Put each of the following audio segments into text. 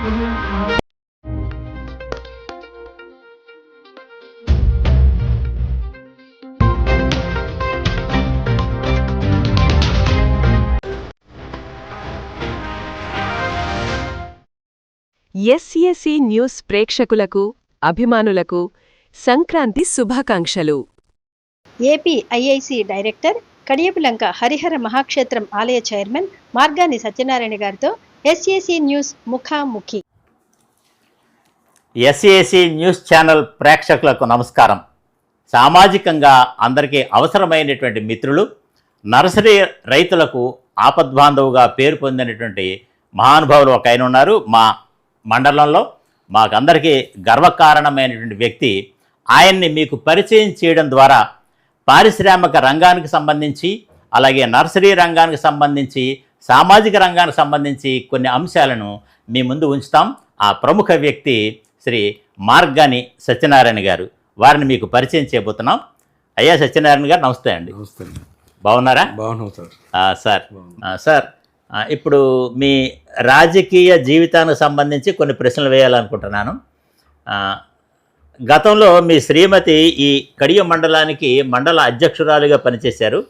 SSC news ప్రేక్షకులకు అభిమానులకు సంక్రాంతి శుభాకాంక్షలు. AP IIC director Kadiyapulanka Harihara Mahakshetram ఆలయ చైర్మన్ మార్గాని సత్యనారాయణ గారితో ఎస్ఏసీ న్యూస్ ముఖాముఖి. ఎస్ఏసీ న్యూస్ ఛానల్ ప్రేక్షకులకు నమస్కారం. సామాజికంగా అందరికీ అవసరమైనటువంటి మిత్రులు నర్సరీ రైతులకు ఆపద్బాంధవుగా పేరు పొందినటువంటి మహానుభావులు ఒక ఆయన ఉన్నారు. మా మండలంలో మాకందరికీ గర్వకారణమైనటువంటి వ్యక్తి. ఆయన్ని మీకు పరిచయం చేయడం ద్వారా పారిశ్రామిక రంగానికి సంబంధించి అలాగే నర్సరీ రంగానికి సంబంధించి సామాజిక రంగానికి సంబంధించి కొన్ని అంశాలను మీ ముందు ఉంచుతాం. ఆ ప్రముఖ వ్యక్తి శ్రీ మార్గాని సత్యనారాయణ గారు. వారిని మీకు పరిచయం చేయబోతున్నాం. అయ్యా సత్యనారాయణ గారు నమస్తే అండి. నమస్తే. బాగున్నారా? బాగున్నాం సార్. సార్. సార్ ఇప్పుడు మీ రాజకీయ జీవితానికి సంబంధించి కొన్ని ప్రశ్నలు వేయాలనుకుంటున్నాను. గతంలో మీ శ్రీమతి ఈ కడియ మండలానికి మండల అధ్యక్షురాలుగా పనిచేశారు.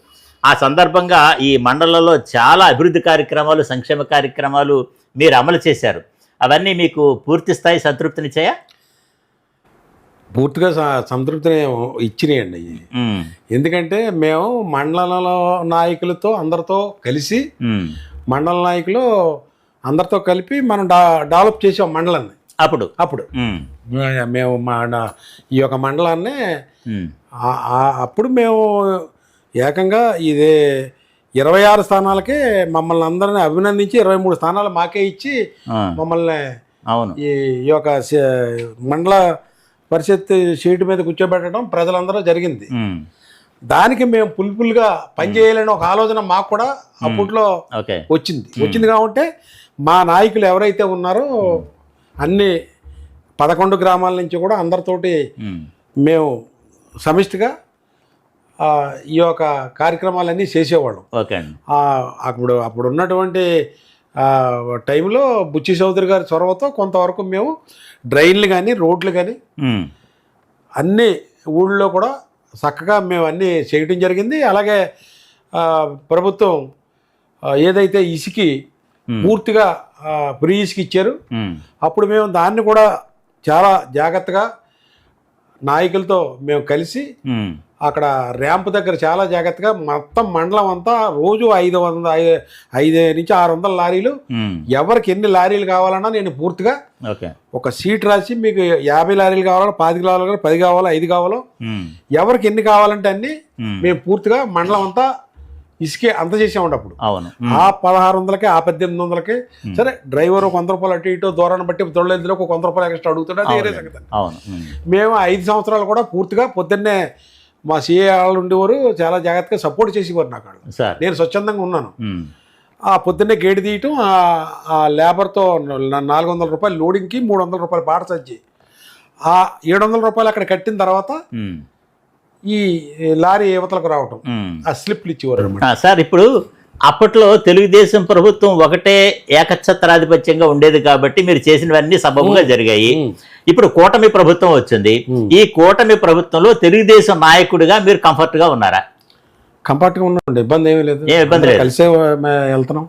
ఆ సందర్భంగా ఈ మండలంలో చాలా అభివృద్ధి కార్యక్రమాలు సంక్షేమ కార్యక్రమాలు మీరు అమలు చేశారు. అవన్నీ మీకు పూర్తి స్థాయి సంతృప్తినిచ్చాయా పూర్తిగా స- సంతృప్తిని ఇచ్చినాయండి. ఎందుకంటే మేము మండలంలో నాయకులతో అందరితో కలిసి. మండల నాయకులు అందరితో కలిపి మనం డా డెవలప్ చేసాం మండలాన్ని. అప్పుడు? అప్పుడు. మేము. మా ఈ యొక్క మండలాన్ని అప్పుడు మేము ఏకంగా ఇదే ఇరవై ఆరు స్థానాలకే మమ్మల్ని అందరిని అభినందించి ఇరవై మూడు స్థానాలు మాకే ఇచ్చి మమ్మల్ని అవును. ఈ ఈ యొక్క మండల పరిషత్ సీటు మీద కూర్చోబెట్టడం ప్రజలందరూ జరిగింది. దానికి మేము పుల్పుల్గా పనిచేయాలని ఒక ఆలోచన మాకు కూడా అప్పట్లో ఓకే. వచ్చింది. వచ్చింది కాబట్టి మా నాయకులు ఎవరైతే ఉన్నారో అన్ని పదకొండు గ్రామాల నుంచి కూడా అందరితోటి మేము సమిష్టిగా ఈ యొక్క కార్యక్రమాలన్నీ చేసేవాళ్ళం. ఓకే అప్పుడు అప్పుడు ఉన్నటువంటి టైంలో బుచ్చి చౌదరి గారి చొరవతో కొంతవరకు మేము డ్రైన్లు కానీ రోడ్లు కానీ అన్ని ఊళ్ళో కూడా చక్కగా మేము అన్నీ చేయటం జరిగింది. అలాగే ప్రభుత్వం ఏదైతే ఇసుకి. పూర్తిగా ఫ్రీ ఇసుక ఇచ్చారు అప్పుడు మేము దాన్ని కూడా చాలా జాగ్రత్తగా నాయకులతో మేము కలిసి అక్కడ ర్యాంప్ దగ్గర చాలా జాగ్రత్తగా మొత్తం మండలం అంతా రోజు ఐదు వంద ఐ- ఐదు నుంచి ఆరు వందల లారీలు. ఎవరికి ఎన్ని లారీలు కావాలన్నా నేను పూర్తిగా ఒక సీట్ రాసి మీకు యాభై లారీలు కావాలో పాతిక లారీలు కావాలో పది కావాలో ఐదు కావాలో ఎవరికి ఎన్ని కావాలంటే అన్ని మేము పూర్తిగా మండలం అంతా ఇసుకే అంత చేసామండి అప్పుడు. అవును. ఆ పదహారు వందలకి ఆ పద్దెనిమిది వందలకి సరే డ్రైవర్ ఒక వంద రూపాయలు అటు ఇటు దూరాన్ని బట్టి తొలెందులో ఒక వంద రూపాయలు ఎక్స్ట్రా అడుగుతాడు అది వేరే సంగతి. అవును. మేము ఐదు సంవత్సరాలు కూడా పూర్తిగా పొద్దున్నే మా సిఏ వాళ్ళు ఉండేవారు చాలా జాగ్రత్తగా సపోర్ట్ చేసేవారు నాకు వాళ్ళు. సార్. నేను స్వచ్ఛందంగా ఉన్నాను. ఆ పొద్దున్నే గేటు తీయటం ఆ- లేబర్తో నాలుగు వందల రూపాయలు లోడింగ్కి మూడు వందల రూపాయలు పాట సజ్జి ఆ ఏడు వందల రూపాయలు అక్కడ కట్టిన తర్వాత ఈ లారీ యువతలకు రావటం. ఆ స్లిప్లు ఇచ్చేవారు అనమాట సార్ ఇప్పుడు అప్పట్లో తెలుగుదేశం ప్రభుత్వం ఒకటే ఏకఛత్రాధిపత్యంగా ఉండేది కాబట్టి మీరు చేసినవన్నీ సబబుగా జరిగాయి. ఇప్పుడు కూటమి ప్రభుత్వం వచ్చింది. ఈ కూటమి ప్రభుత్వంలో తెలుగుదేశం నాయకుడిగా మీరు కంఫర్ట్గా ఉన్నారా? కంఫర్ట్గా ఉన్నాండి ఇబ్బంది ఏమీ లేదు. ఏం ఇబ్బంది లేదు. కలిసే వెళ్తున్నాం.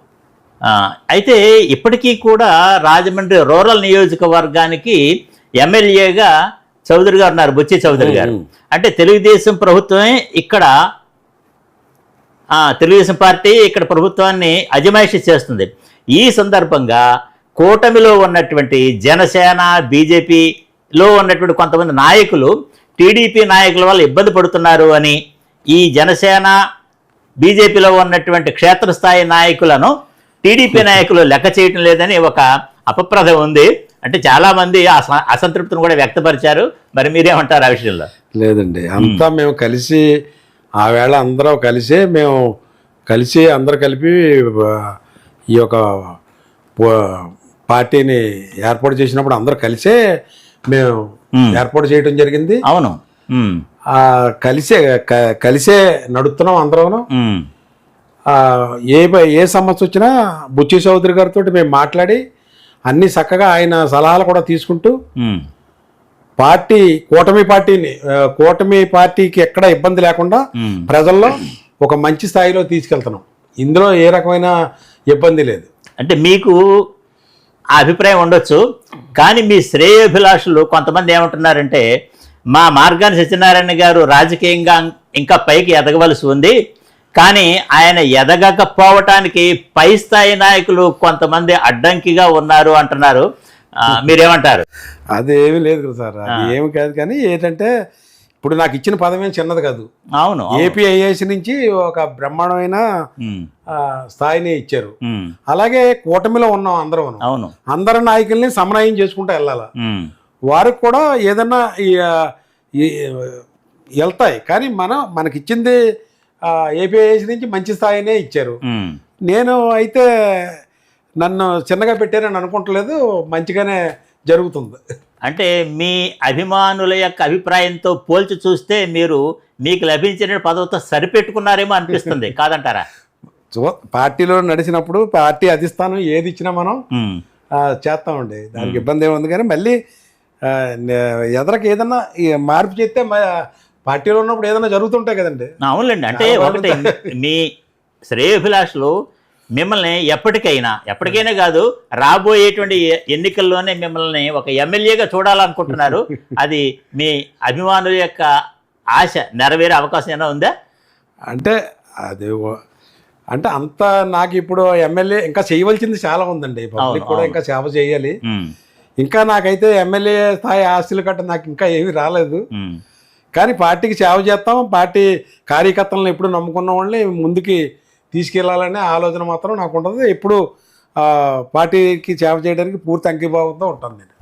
అయితే ఇప్పటికీ కూడా రాజమండ్రి రూరల్ నియోజకవర్గానికి ఎమ్మెల్యేగా చౌదరి గారు ఉన్నారు బుచ్చి చౌదరి గారు. అంటే తెలుగుదేశం ప్రభుత్వమే ఇక్కడ తెలుగుదేశం పార్టీ ఇక్కడ ప్రభుత్వాన్ని అజమాయిషి చేస్తుంది. ఈ సందర్భంగా కూటమిలో ఉన్నటువంటి జనసేన బీజేపీలో ఉన్నటువంటి కొంతమంది నాయకులు టీడీపీ నాయకుల వల్ల ఇబ్బంది పడుతున్నారు అని ఈ జనసేన బీజేపీలో ఉన్నటువంటి క్షేత్రస్థాయి నాయకులను టీడీపీ నాయకులు లెక్క చేయటం లేదని ఒక అపప్రద ఉంది. అంటే చాలా మంది అస- అసంతృప్తిని కూడా వ్యక్తపరిచారు. మరి మీరేమంటారు ఆ విషయంలో? లేదండి. అంతా మేము కలిసి ఆ వేళ అందరం కలిసే మేము కలిసి అందరు కలిపి ఈ యొక్క పార్టీని ఏర్పాటు చేసినప్పుడు అందరూ కలిసే మేము. ఏర్పాటు చేయడం జరిగింది. అవును. కలిసే కలిసే నడుస్తున్నాం అందరం ఏ ఏ సమస్య వచ్చినా బుచ్చి చౌదరి గారితో మేము మాట్లాడి అన్ని చక్కగా ఆయన సలహాలు కూడా తీసుకుంటూ పార్టీ కూటమి పార్టీని కూటమి పార్టీకి ఎక్కడ ఇబ్బంది లేకుండా. ప్రజల్లో ఒక మంచి స్థాయిలో తీసుకెళ్తున్నాం. ఇందులో ఏ రకమైన ఇబ్బంది లేదు. అంటే మీకు ఆ అభిప్రాయం ఉండొచ్చు కానీ మీ శ్రేయోభిలాషులు కొంతమంది ఏమంటున్నారంటే మా మార్గాన్ని సత్యనారాయణ గారు రాజకీయంగా ఇంకా పైకి ఎదగవలసి ఉంది కానీ ఆయన ఎదగకపోవటానికి పై స్థాయి నాయకులు కొంతమంది అడ్డంకిగా ఉన్నారు అంటున్నారు. మీరేమంటారు? అది ఏమీ లేదు సార్. ఏమి కాదు కానీ ఏంటంటే ఇప్పుడు నాకు ఇచ్చిన పదం ఏం చిన్నది కాదు. అవును. ఏపీఐఏసి నుంచి ఒక బ్రహ్మాండమైన స్థాయిని ఇచ్చారు. అలాగే కూటమిలో ఉన్నాం అందరం అవును. అందరి నాయకుల్ని సమన్వయం చేసుకుంటూ వెళ్ళాలి? వారికి కూడా ఏదన్నా వెళ్తాయి. కానీ మనం మనకిచ్చింది ఏపీఐసి నుంచి మంచి స్థాయినే ఇచ్చారు. నేను అయితే నన్ను చిన్నగా పెట్టారని అనుకుంటలేదు మంచిగానే జరుగుతుంది. అంటే మీ అభిమానుల యొక్క అభిప్రాయంతో పోల్చి చూస్తే మీరు మీకు లభించిన పదవితో సరిపెట్టుకున్నారేమో అనిపిస్తుంది కాదంటారా? పార్టీలో నడిచినప్పుడు పార్టీ అధిష్టానం ఏది ఇచ్చినా మనం చేస్తామండి. దానికి ఇబ్బంది ఏముంది కానీ మళ్ళీ ఎదరకు ఏదన్నా మార్పు చేస్తే మ- పార్టీలో ఉన్నప్పుడు ఏదైనా జరుగుతుంటాయి కదండి. అవునులేండి. అంటే ఒకటి మీ శ్రేయోభిలాషులు మిమ్మల్ని ఎప్పటికైనా ఎప్పటికైనా కాదు రాబోయేటువంటి ఎన్నికల్లోనే మిమ్మల్ని ఒక ఎమ్మెల్యేగా చూడాలనుకుంటున్నారు. అది మీ అభిమానుల యొక్క ఆశ నెరవేరే అవకాశం ఏమైనా ఉందా? అంటే అది అంటే అంత నాకు ఇప్పుడు ఎమ్మెల్యే ఇంకా చేయవలసింది చాలా ఉందండి. పబ్లిక్ కూడా. ఇంకా సేవ చేయాలి. ఇంకా నాకైతే ఎమ్మెల్యే స్థాయి ఆస్తులు కట్ట నాకు ఇంకా ఏమీ రాలేదు. కానీ పార్టీకి సేవ చేస్తాం పార్టీ కార్యకర్తలను ఎప్పుడు నమ్ముకున్న వాళ్ళని ముందుకి తీసుకెళ్ళాలనే ఆలోచన మాత్రం నాకు ఉంటుంది. ఎప్పుడు పార్టీకి సేవ చేయడానికి పూర్తి అంకిభావంతో ఉంటాను నేను.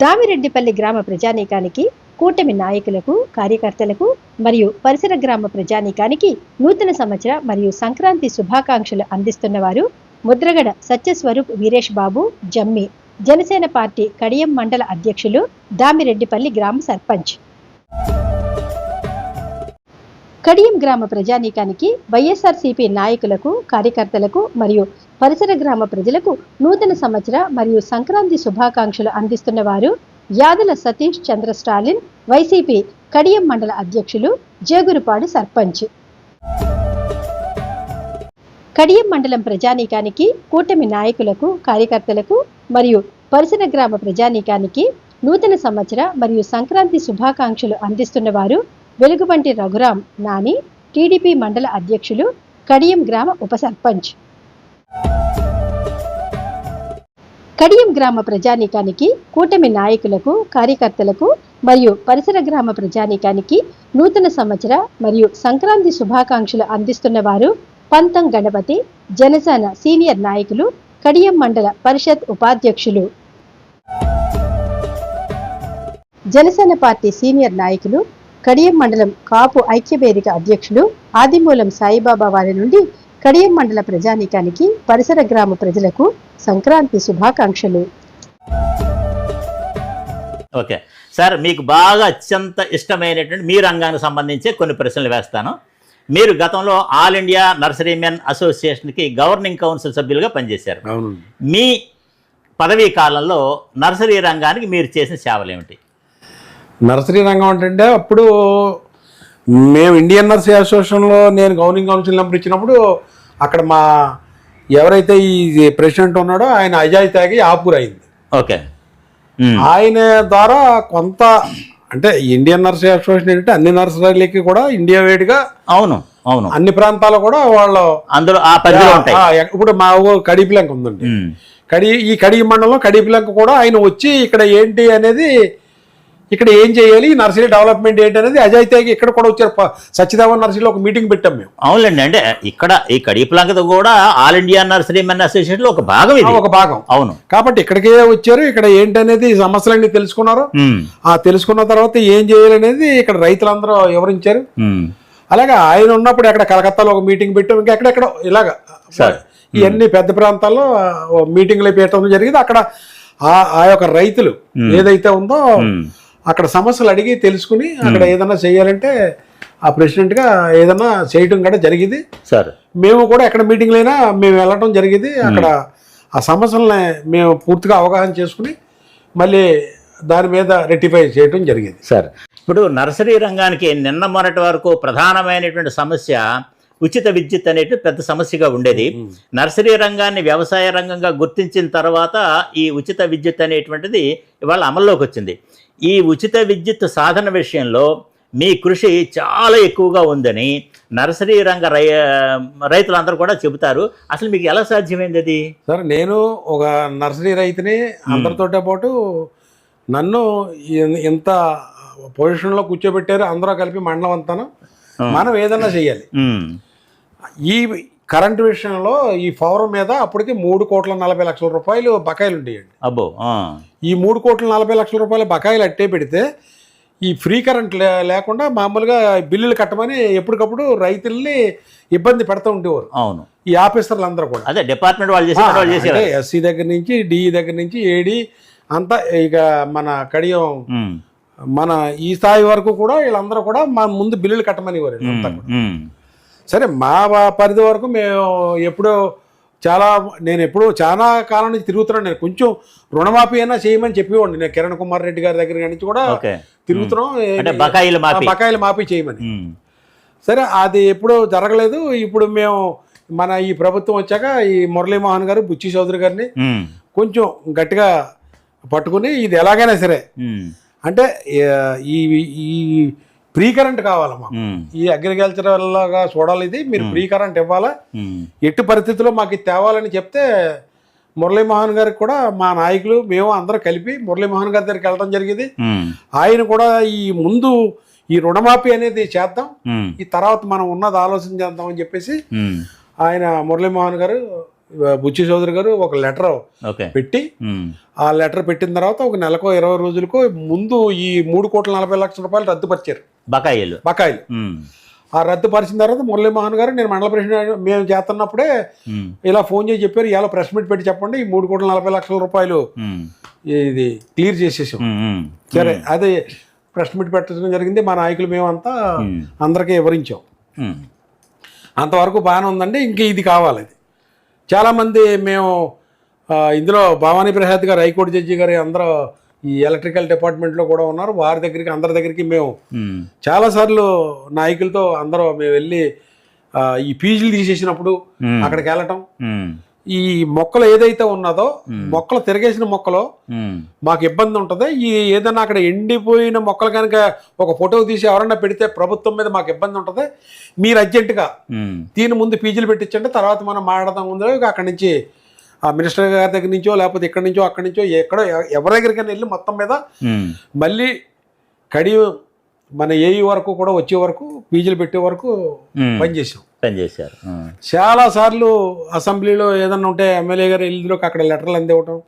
దామిరెడ్డిపల్లి గ్రామ ప్రజానీకానికి కూటమి నాయకులకు కార్యకర్తలకు మరియు పరిసర గ్రామ ప్రజానీకానికి నూతన సంవత్సర మరియు సంక్రాంతి శుభాకాంక్షలు అందిస్తున్న వారు ముద్రగడ సత్యస్వరూప్ వీరేష్ బాబు జమ్మి జనసేన పార్టీ కడియం మండల అధ్యక్షులు దామిరెడ్డిపల్లి గ్రామ సర్పంచ్. కడియం గ్రామ ప్రజానీకానికి వైఎస్ఆర్సీపీ నాయకులకు కార్యకర్తలకు మరియు పరిసర గ్రామ ప్రజలకు నూతన సంవత్సర మరియు సంక్రాంతి శుభాకాంక్షలు అందిస్తున్న వారు యాదల సతీష్ చంద్ర స్టాలిన్ వైసీపీ కడియం మండల అధ్యక్షులు జేగురుపాడు సర్పంచ్. కడియం మండలం ప్రజానీకానికి కూటమి నాయకులకు కార్యకర్తలకు మరియు పరిసర గ్రామ ప్రజానీకానికి నూతన సంవత్సర మరియు సంక్రాంతి శుభాకాంక్షలు అందిస్తున్న వారు వెలుగుబంటి రఘురాం నాని టీడీపీ మండల అధ్యక్షులు కడియం గ్రామ ఉప సర్పంచ్. కడియం గ్రామ ప్రజానీకానికి కూటమి నాయకులకు కార్యకర్తలకు మరియు పరిసర గ్రామ ప్రజానీకానికి నూతన సంవత్సర మరియు సంక్రాంతి శుభాకాంక్షలు అందిస్తున్న వారు పంతం గణపతి జనసేన సీనియర్ నాయకులు కడియం మండల పరిషత్ ఉపాధ్యక్షులు. జనసేన పార్టీ సీనియర్ నాయకులు కడియం మండలం కాపు ఐక్యవేదిక అధ్యక్షులు ఆదిమూలం సాయిబాబా వారి నుండి కడియం మండల ప్రజానీకానికి పరిసర గ్రామ ప్రజలకు సంక్రాంతి శుభాకాంక్షలు. ఓకే. సార్ మీకు బాగా అత్యంత ఇష్టమైనటువంటి మీ రంగానికి సంబంధించి కొన్ని ప్రశ్నలు వేస్తాను. మీరు గతంలో ఆల్ ఇండియా నర్సరీ మెన్ అసోసియేషన్కి గవర్నింగ్ కౌన్సిల్ సభ్యులుగా పనిచేశారు. మీ పదవీ కాలంలో నర్సరీ రంగానికి మీరు చేసిన సేవలు ఏమిటి నర్సరీ రంగం అంటే అప్పుడు మేము ఇండియన్ నర్సరీ అసోసియేషన్లో నేను గవర్నింగ్ కౌన్సిల్ నెంబర్ ఇచ్చినప్పుడు అక్కడ మా ఎవరైతే ఈ ప్రెసిడెంట్ ఉన్నాడో ఆయన అజాయ్ తాగి ఆపూర్ అయింది. ఓకే. ఆయన ద్వారా కొంత అంటే ఇండియన్ నర్సరీ అసోసియేషన్ ఏంటంటే అన్ని నర్సరీలకి కూడా ఇండియా వేడిగా అవును అవును. అన్ని ప్రాంతాలు కూడా వాళ్ళు అందులో ఆ పరిధిలో ఉంటాయి. ఆ, ఇప్పుడు మా కడిపిలంక ఉందండి. కడి ఈ కడి మండలం కడిపిలంక కూడా ఆయన వచ్చి ఇక్కడ ఏంటి అనేది ఇక్కడ ఏం చేయాలి? ఈ నర్సరీ డెవలప్మెంట్ ఏంటి అనేది అజయ్ తేగి ఇక్కడ కూడా వచ్చారు. సత్యదేవన్ నర్సరీలో ఒక మీటింగ్ పెట్టాం మేము. అవునులేండి అంటే ఇక్కడ ఈ కడిపలంకతో కూడా ఆల్ ఇండియా నర్సరీ మెన్ అసోసియేషన్లో ఒక భాగం ఇది. ఒక భాగం. అవును. కాబట్టి ఇక్కడికే వచ్చారు. ఇక్కడ ఏంటనేది సమస్యలన్నీ తెలుసుకున్నారు. ఆ తెలుసుకున్న తర్వాత ఏం చేయాలనేది ఇక్కడ రైతులందరూ వివరించారు. అలాగే ఆయన ఉన్నప్పుడు అక్కడ కలకత్తాలో ఒక మీటింగ్ పెట్టాం. ఇంకా ఎక్కడెక్కడ ఇలాగ. ఇవన్నీ పెద్ద ప్రాంతాల్లో మీటింగ్లు పెట్టడం జరిగింది. అక్కడ ఆ ఆ యొక్క రైతులు ఏదైతే ఉందో. అక్కడ సమస్యలు అడిగి తెలుసుకుని అక్కడ ఏదైనా చేయాలంటే ఆ ప్రెసిడెంట్గా ఏదైనా చేయటం కూడా జరిగింది. సరే. మేము కూడా ఎక్కడ మీటింగ్లైనా మేము వెళ్ళటం జరిగింది. అక్కడ ఆ సమస్యలని మేము పూర్తిగా అవగాహన చేసుకుని మళ్ళీ దాని మీద రెక్టిఫై చేయడం జరిగింది. సార్. ఇప్పుడు నర్సరీ రంగానికి నిన్న మొన్నటి వరకు ప్రధానమైనటువంటి సమస్య ఉచిత విద్యుత్ అనేటువంటి పెద్ద సమస్యగా ఉండేది. నర్సరీ రంగాన్ని వ్యవసాయ రంగంగా గుర్తించిన తర్వాత ఈ ఉచిత విద్యుత్ అనేటువంటిది ఇవాళ అమల్లోకి వచ్చింది. ఈ ఉచిత విద్యుత్ సాధన విషయంలో మీ కృషి చాలా ఎక్కువగా ఉందని నర్సరీ రంగ రై రైతులందరూ కూడా చెబుతారు. అసలు మీకు ఎలా సాధ్యమైంది అది? సార్ నేను ఒక నర్సరీ రైతుని అందరితోటే పాటు నన్ను ఇంత పొజిషన్లో కూర్చోబెట్టారు. అందరూ కలిపి మండలం అంతాను. మనం ఏదన్నా చేయాలి ఈ కరెంటు విషయంలో ఈ ఫోరం మీద అప్పటికి మూడు కోట్ల నలభై లక్షల రూపాయలు బకాయిలు ఉండేయండి. అబ్బో ఈ మూడు కోట్ల నలభై లక్షల రూపాయల బకాయిలు అట్టే పెడితే ఈ ఫ్రీ కరెంట్ లేకుండా మామూలుగా బిల్లులు కట్టమని ఎప్పటికప్పుడు రైతుల్ని ఇబ్బంది పెడతా ఉండేవారు. అవును. ఈ ఆఫీసర్లు అందరూ కూడా. అదే డిపార్ట్మెంట్ వాళ్ళు ఎస్సీ దగ్గర నుంచి డిఈ దగ్గర నుంచి ఏడి అంతా ఇక మన కడియం మన ఈ స్థాయి వరకు కూడా వీళ్ళందరూ కూడా మా ముందు బిల్లులు కట్టమని వారు అంతా కూడా. సరే మా పరిధి వరకు మేము ఎప్పుడో చాలా నేను ఎప్పుడూ చాలా కాలం నుంచి తిరుగుతున్నాను. నేను కొంచెం రుణమాఫీ అయినా చేయమని చెప్పేవాడిని. నేను కిరణ్ కుమార్ రెడ్డి గారి దగ్గర నుంచి కూడా తిరుగుతున్నాం. బకాయిలు మాఫీ. చేయమని. సరే అది ఎప్పుడూ జరగలేదు. ఇప్పుడు మేము మన ఈ ప్రభుత్వం వచ్చాక ఈ మురళీమోహన్ గారు బుచ్చి చౌదరి గారిని కొంచెం గట్టిగా పట్టుకుని ఇది ఎలాగైనా సరే అంటే ఈ ఈ ప్రీ కరెంట్ కావాలమ్మా ఈ అగ్రికల్చరల్ లాగా చూడాలి ఇది మీరు ప్రీ కరెంట్ ఇవ్వాలా? ఎట్టి పరిస్థితుల్లో మాకు ఇది తేవాలని చెప్తే మురళీమోహన్ గారికి కూడా మా నాయకులు మేము అందరం కలిపి మురళీమోహన్ గారి దగ్గరికి వెళ్ళడం జరిగింది. ఆయన కూడా ఈ ముందు ఈ రుణమాఫీ అనేది చేద్దాం ఈ తర్వాత మనం ఉన్నది ఆలోచన చేద్దాం అని చెప్పేసి ఆయన మురళీమోహన్ గారు బుచ్చి చౌదరి గారు ఒక లెటర్ పెట్టి ఆ లెటర్ పెట్టిన తర్వాత ఒక నెలకో ఇరవై రోజులకో ముందు ఈ మూడు కోట్ల నలభై లక్షల రూపాయలు రద్దుపరిచారు. బకాయిలు. బకాయిలు. ఆ రద్దుపరిచిన తర్వాత మురళీమోహన్ గారు నేను మండల ప్రెసిడెంట్ మేము చేస్తున్నప్పుడే ఇలా ఫోన్ చేసి చెప్పారు. ఇలా ప్రెస్ మీట్ పెట్టి చెప్పండి. ఈ మూడు కోట్ల నలభై లక్షల రూపాయలు ఇది క్లియర్ చేసేసాం. సరే అది ప్రెస్ మీట్ పెట్టడం జరిగింది. మా నాయకులు మేమంతా అందరికీ వివరించాం. అంతవరకు బాగానే ఉందండి. ఇంక ఇది కావాలి ఇది చాలామంది మేము ఇందులో భవానీ ప్రసాద్ గారు హైకోర్టు జడ్జి గారు అందరూ ఈ ఎలక్ట్రికల్ డిపార్ట్మెంట్లో కూడా ఉన్నారు. వారి దగ్గరికి అందరి దగ్గరికి మేము చాలాసార్లు నాయకులతో అందరూ మేము వెళ్ళి ఈ పీజీలు తీసేసినప్పుడు అక్కడికి వెళ్ళటం. ఈ మొక్కలు ఏదైతే ఉన్నదో మొక్కలు తిరగేసిన మొక్కలు మాకు ఇబ్బంది ఉంటుంది. ఈ ఏదైనా అక్కడ ఎండిపోయిన మొక్కలు కనుక ఒక ఫోటో తీసి ఎవరన్నా పెడితే ప్రభుత్వం మీద మాకు ఇబ్బంది ఉంటుంది. మీరు అర్జెంటుగా దీని ముందు పీజీలు పెట్టించండి. తర్వాత మనం మాట్లాడదాం ముందు. అక్కడి నుంచి ఆ మినిస్టర్ గారి దగ్గర నుంచో లేకపోతే ఇక్కడి నుంచో అక్కడి నుంచో ఎక్కడో ఎవరి దగ్గరికైనా వెళ్ళి మొత్తం మీద మళ్ళీ కడి మన ఏఈ వరకు కూడా వచ్చే వరకు పీజీలు పెట్టే వరకు పనిచేసాం పనిచేశారు. చాలా సార్లు అసెంబ్లీలో ఏదన్నా ఉంటే ఎమ్మెల్యే గారు వెళ్ళిలోకి అక్కడ లెటర్లు అందివ్వటం.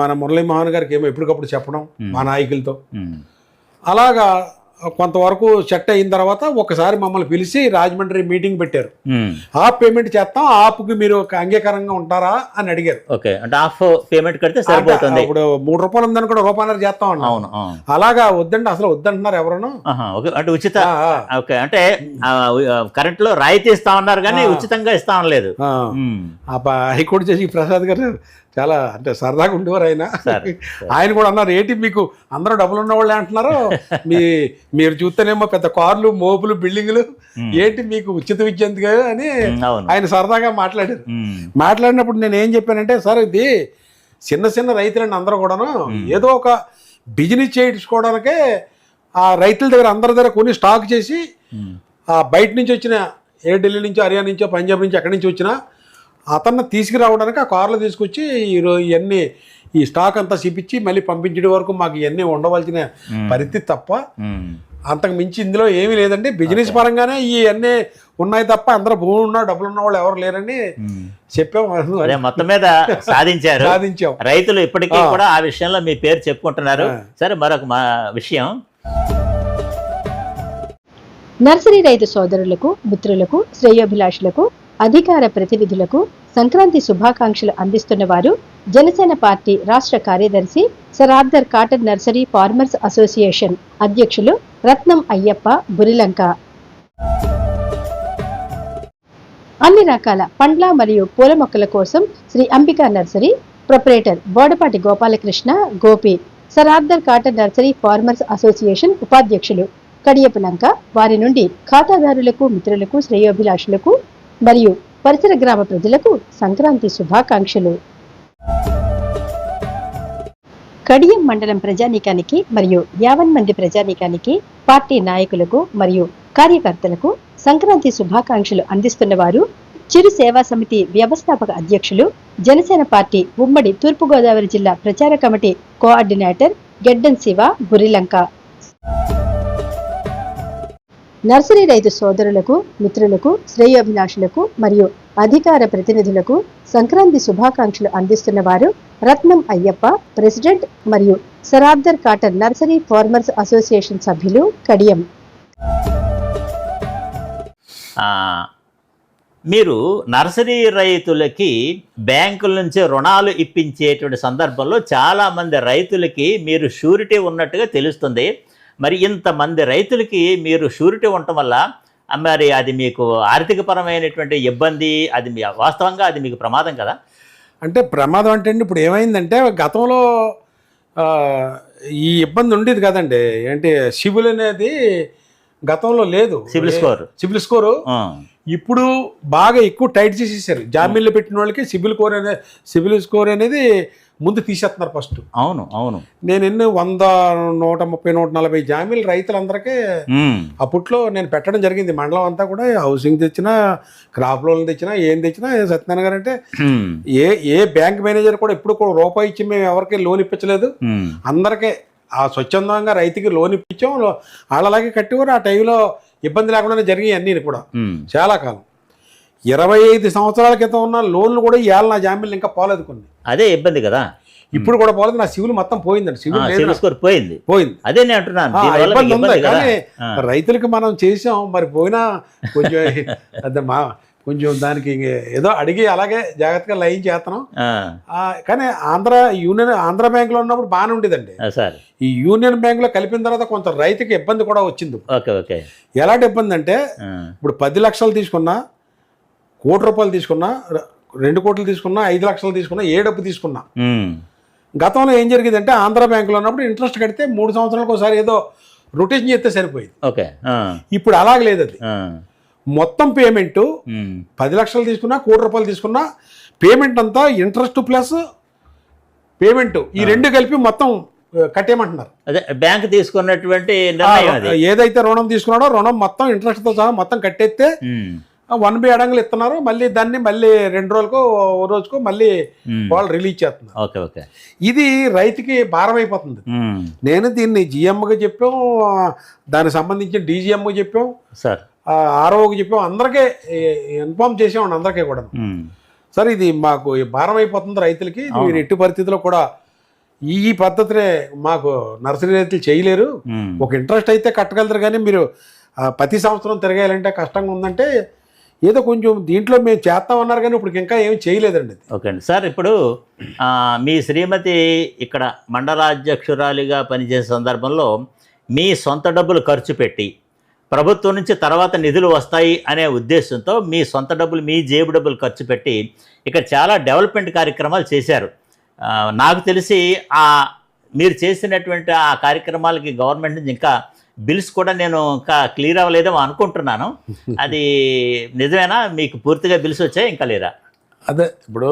మన మురళీమోహన్ గారికి ఏమో ఎప్పటికప్పుడు చెప్పడం మా నాయకులతో. అలాగా కొంతవరకు సెట్ అయిన తర్వాత ఒకసారి మమ్మల్ని పిలిచి రాజమండ్రి మీటింగ్ పెట్టారు. ఆప్ పేమెంట్ చేస్తాం ఆప్కి మీరు ఒక అంగీకారంగా ఉంటారా అని అడిగారు. ఓకే అంటే హాఫ్ పేమెంట్ కడితే సరిపోతుంది. ఇప్పుడు మూడు రూపాయలు ఉందని కూడా రూపాయలు చేస్తాం అన్నా. అవును అలాగా వద్దండి అసలు వద్దంటున్నారు ఎవరను? ఓకే అంటే ఉచిత ఓకే అంటే కరెంట్లో రాయితీ ఇస్తా ఉన్నారు కానీ. ఉచితంగా ఇస్తా లేదు ఆ. ఆ ప- హైకోర్టు చేసి ప్రసాద్ గారు చాలా అంటే సరదాగా ఉండేవారు ఆయన. ఆయన కూడా అన్నారు ఏంటి మీకు అందరూ డబ్బులు ఉన్న వాళ్ళే అంటున్నారు? మీ మీరు చూస్తేనేమో పెద్ద కార్లు మోపులు బిల్డింగ్లు. ఏంటి మీకు ఉచిత విద్య అని ఆయన సరదాగా మాట్లాడారు. మాట్లాడినప్పుడు నేను ఏం చెప్పానంటే సార్ ఇది చిన్న చిన్న రైతులండి అందరూ కూడాను. ఏదో ఒక బిజినెస్ చేయించుకోవడానికే ఆ రైతుల దగ్గర అందరి దగ్గర కొని స్టాక్ చేసి ఆ బయట నుంచి వచ్చిన ఏ ఢిల్లీ నుంచో హర్యానా నుంచో పంజాబ్ నుంచి ఎక్కడి నుంచి వచ్చినా అతన్ని తీసుకురావడానికి ఆ కార్లో తీసుకొచ్చి ఇవన్నీ ఈ స్టాక్ అంతా చూపించి మళ్ళీ పంపించడం వరకు మాకు ఇవన్నీ ఉండవలసిన పరిస్థితి తప్ప అంతకు మించి ఇందులో ఏమీ లేదండి. బిజినెస్ పరంగానే ఇవన్నీ ఉన్నాయి తప్ప అందరూ భూమి ఉన్నా డబ్బులు ఉన్న వాళ్ళు ఎవరు లేరని ఉమ్. చెప్పాం. అదే మొత్తం మీద సాధించారు. సాధించాం. రైతులు ఇప్పటికీ. కూడా ఆ విషయంలో మీ పేరు చెప్పుకుంటున్నారు. సరే మరొక మా విషయం. నర్సరీ రైతు సోదరులకు మిత్రులకు శ్రేయోభిలాషులకు అధికార ప్రతినిధులకు సంక్రాంతి శుభాకాంక్షలు అందిస్తున్న వారు జనసేన పార్టీ రాష్ట్ర కార్యదర్శి sir Arthur cotton nursery farmers association అధ్యక్షులు రత్నం అయ్యప్ప బురిలంక. అన్ని రకాల పండ్ల మరియు పూల మొక్కల కోసం Shri Ambika nursery proprietor Bodapati Gopalakrishna Gopi sir Arthur Cotton nursery farmers association ఉపాధ్యక్షులు. కడియపు లంక వారి నుండి ఖాతాదారులకు మిత్రులకు శ్రేయోభిలాషులకు మరియు పరిసర గ్రామ ప్రజలకు సంక్రాంతి శుభాకాంక్షలు. కడియం మండలం ప్రజానీకానికి మరియు యావన్ మంది ప్రజానీకానికి పార్టీ నాయకులకు మరియు కార్యకర్తలకు సంక్రాంతి శుభాకాంక్షలు అందిస్తున్న వారు చిరు సేవా సమితి వ్యవస్థాపక అధ్యక్షులు జనసేన పార్టీ ఉమ్మడి తూర్పుగోదావరి జిల్లా ప్రచార committee coordinator Geddan Siva Burilanka. Nursery రైతు సోదరులకు మిత్రులకు శ్రేయోభిలాషులకు మరియు అధికార ప్రతినిధులకు సంక్రాంతి శుభాకాంక్షలు అందిస్తున్న వారు రత్నం అయ్యప్ప ప్రెసిడెంట్ మరియు sir Arthur cotton nursery farmers association సభ్యులు కడియం. మీరు నర్సరీ రైతులకి బ్యాంకుల నుంచి రుణాలు ఇప్పించేటువంటి సందర్భంలో చాలామంది రైతులకి మీరు షూరిటీ ఉన్నట్టుగా తెలుస్తుంది. మరి ఇంతమంది రైతులకి మీరు షూరిటీ ఉండటం వల్ల మరి అది మీకు ఆర్థికపరమైనటువంటి ఇబ్బంది అది మీ వాస్తవంగా అది మీకు ప్రమాదం కదా? అంటే ప్రమాదం అంటే అండి ఇప్పుడు ఏమైందంటే గతంలో ఈ ఇబ్బంది ఉండేది కదండి. ఏంటి సిబిల్ అనేది గతంలో లేదు. CIBIL score. CIBIL score. ఇప్పుడు బాగా ఎక్కువ టైట్ చేసేసారు. జామీన్లు పెట్టిన వాళ్ళకి సిబిల్ స్కోర్ అనేది సిబిల్ స్కోర్ అనేది ముందు తీసేస్తున్నారు ఫస్ట్. అవును అవును. నేను ఎన్ని వంద నూట ముప్పై నూట నలభై జామీలు రైతులందరికీ అప్పట్లో నేను పెట్టడం జరిగింది. మండలం అంతా కూడా హౌసింగ్ తెచ్చినా క్రాప్ లోన్ తెచ్చినా ఏం తెచ్చినా సత్యనారాయణ గారు అంటే ఏ ఏ బ్యాంక్ మేనేజర్ కూడా ఎప్పుడు కూడా రూపాయి ఇచ్చి మేము ఎవరికి లోన్ ఇప్పించలేదు. అందరికీ ఆ స్వచ్ఛందంగా రైతుకి లోన్ ఇప్పించాం. వాళ్ళలాగే కట్టేవారు ఆ టైంలో ఇబ్బంది లేకుండానే జరిగాయి అన్నీ కూడా. చాలా కాలం. ఇరవై ఐదు సంవత్సరాల క్రితం ఉన్న లోన్లు కూడా ఇవాళ నా జామీన్లు ఇంకా పోలేదు కొన్ని. అదే ఇబ్బంది కదా. ఇప్పుడు కూడా పోలేదు నా సివిల్ మొత్తం పోయిందండి. సివిల్. స్కోర్ పోయింది. పోయింది. అదే నేను అంటున్నాను ఇబ్బంది ఉంది. కానీ రైతులకి మనం చేసాం మరి పోయినా కొంచెం మా కొంచెం దానికి ఏదో అడిగి అలాగే జాగ్రత్తగా లైన్ చేస్తున్నాం. కానీ ఆంధ్ర యూనియన్ ఆంధ్ర బ్యాంకులో ఉన్నప్పుడు బాగానే ఉండేదండి. ఈ యూనియన్ బ్యాంకులో కలిపిన తర్వాత కొంత రైతుకి ఇబ్బంది కూడా వచ్చింది. Okay okay. ఎలాంటి ఇబ్బంది అంటే ఇప్పుడు పది లక్షలు తీసుకున్నా కోటి రూపాయలు తీసుకున్నా రెండు కోట్లు తీసుకున్నా ఐదు లక్షలు తీసుకున్నా ఏ డబ్బు తీసుకున్నా. గతంలో ఏం జరిగిందంటే ఆంధ్ర బ్యాంకులో ఉన్నప్పుడు ఇంట్రెస్ట్ కడితే మూడు సంవత్సరాలకు ఒకసారి ఏదో రొటేషన్ చేస్తే సరిపోయింది. ఓకే ఇప్పుడు అలాగ లేదు అది. మొత్తం పేమెంట్ పది లక్షలు తీసుకున్నా కోటి రూపాయలు తీసుకున్నా పేమెంట్ అంతా ఇంట్రెస్ట్ ప్లస్ పేమెంట్. ఈ రెండు కలిపి మొత్తం కట్టేయమంటున్నారు. అదే బ్యాంక్ తీసుకున్నటువంటి ఏదైతే రుణం తీసుకున్నాడో రుణం మొత్తం ఇంట్రెస్ట్తో సహా మొత్తం కట్టేస్తే వన్ బి అడంగులు ఇస్తున్నారు. మళ్ళీ దాన్ని మళ్ళీ రెండు రోజులకు ఓ రోజుకో మళ్ళీ వాళ్ళు రిలీజ్ చేస్తున్నారు. Okay okay. ఇది రైతుకి భారం అయిపోతుంది. నేను దీన్ని జిఎంకి చెప్పాం దానికి సంబంధించిన డీజీఎంకి చెప్పాం సార్. ఆర్ఓకి చెప్పాం. అందరికీ ఇన్ఫామ్ చేసామండి అందరికీ కూడా. సార్ ఇది మాకు భారం అయిపోతుంది రైతులకి. మీరు ఎట్టి పరిస్థితుల్లో కూడా ఈ పద్ధతినే మాకు నర్సరీ రైతులు చేయలేరు. ఒక ఇంట్రెస్ట్ అయితే కట్టగలుగుతారు కానీ మీరు ప్రతి సంవత్సరం తిరగాలంటే కష్టంగా ఉందంటే ఏదో కొంచెం దీంట్లో మేము చేస్తామన్నారు కానీ ఇప్పుడు ఇంకా ఏమి చేయలేదండి ఓకే అండి. సార్ ఇప్పుడు మీ శ్రీమతి ఇక్కడ మండలాధ్యక్షురాలిగా పనిచేసే సందర్భంలో మీ సొంత డబ్బులు ఖర్చు పెట్టి ప్రభుత్వం నుంచి తర్వాత నిధులు వస్తాయి అనే ఉద్దేశంతో మీ సొంత డబ్బులు మీ జేబు డబ్బులు ఖర్చు పెట్టి ఇక్కడ చాలా డెవలప్మెంట్ కార్యక్రమాలు చేశారు. నాకు తెలిసి ఆ మీరు చేసినటువంటి ఆ కార్యక్రమాలకి గవర్నమెంట్ నుంచి ఇంకా బిల్స్ కూడా నేను ఇంకా క్లియర్ అవ్వలేదేమో అనుకుంటున్నాను. అది నిజమేనా? మీకు పూర్తిగా బిల్స్ వచ్చాయి? ఇంకా లేరా? అదే ఇప్పుడు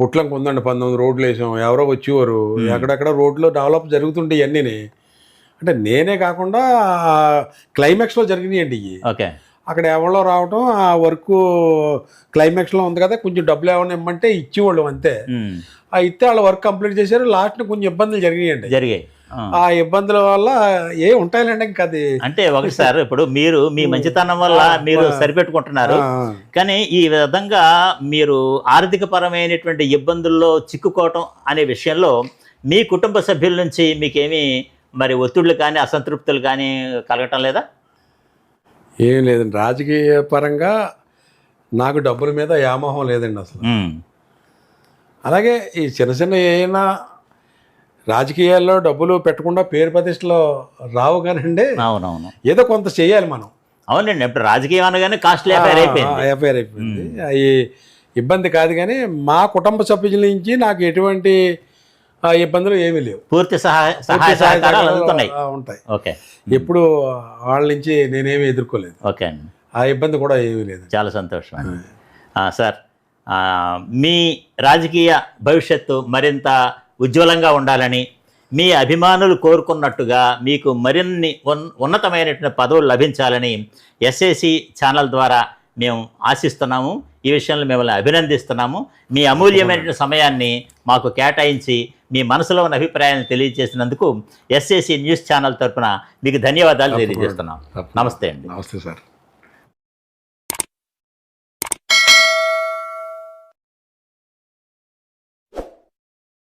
పుట్లంకి ఉందండి పంతొమ్మిది రోడ్లు వేసాం ఎవరో వచ్చేవారు. ఎక్కడెక్కడ రోడ్లు డెవలప్ జరుగుతుంటే ఇవన్నీ అంటే నేనే కాకుండా క్లైమాక్స్లో జరిగినాయండి ఇవి ఓకే. అక్కడ ఎవరో రావటం ఆ వర్క్ క్లైమాక్స్లో ఉంది కదా కొంచెం డబ్బులు ఏమైనా ఇమ్మంటే ఇచ్చేవాళ్ళం అంతే. ఆ ఇస్తే వాళ్ళ వర్క్ కంప్లీట్ చేశారు లాస్ట్ని కొంచెం ఇబ్బందులు జరిగాయండి జరిగాయి. ఆ. ఇబ్బందుల వల్ల ఏ ఉంటాయిలేండి ఇంకా అది. అంటే ఒకటి సార్ ఇప్పుడు మీరు మీ మంచితనం వల్ల మీరు సరిపెట్టుకుంటున్నారు. కానీ ఈ విధంగా మీరు ఆర్థిక పరమైనటువంటి ఇబ్బందుల్లో చిక్కుకోవటం అనే విషయంలో మీ కుటుంబ సభ్యుల నుంచి మీకేమీ మరి ఒత్తిళ్ళు కానీ అసంతృప్తులు కానీ కలగటం లేదా? ఏం లేదండి. రాజకీయ పరంగా నాకు డబ్బుల మీద వ్యామోహం లేదండి అసలు. అలాగే ఈ చిన్న చిన్న ఏమైనా రాజకీయాల్లో డబ్బులు పెట్టకుండా పేరు ప్రతిష్టలో రావు కానండి అవునవును. ఏదో కొంత చేయాలి మనం. అవునండి ఇప్పుడు రాజకీయం అనగానే కాస్ట్లీ ఎఫ్ఐఆర్ అయిపోయింది. ఎఫ్ఐఆర్ అయిపోయింది. అవి ఇబ్బంది కాదు కానీ మా కుటుంబ సభ్యుల నుంచి నాకు ఎటువంటి ఇబ్బందులు ఏమీ లేవు. పూర్తి సహాయ సహాయ సహకారాలు ఉంటాయి. ఓకే. ఎప్పుడు వాళ్ళ నుంచి నేనేమి ఎదుర్కోలేదు. ఓకే అండి. ఆ ఇబ్బంది కూడా ఏమీ లేదు. చాలా సంతోషం సార్ మీ రాజకీయ భవిష్యత్తు మరింత ఉజ్వలంగా ఉండాలని మీ అభిమానులు కోరుకున్నట్టుగా మీకు మరిన్ని ఉన్ ఉన్నతమైనటువంటి పదవులు లభించాలని ఎస్ఏసి ఛానల్ ద్వారా మేము ఆశిస్తున్నాము. ఈ విషయంలో మిమ్మల్ని అభినందిస్తున్నాము. మీ అమూల్యమైనటువంటి సమయాన్ని మాకు కేటాయించి మీ మనసులో ఉన్న అభిప్రాయాన్ని తెలియజేసినందుకు ఎస్ఏసి న్యూస్ ఛానల్ తరపున మీకు ధన్యవాదాలు తెలియజేస్తున్నాం. నమస్తే అండి. నమస్తే సార్.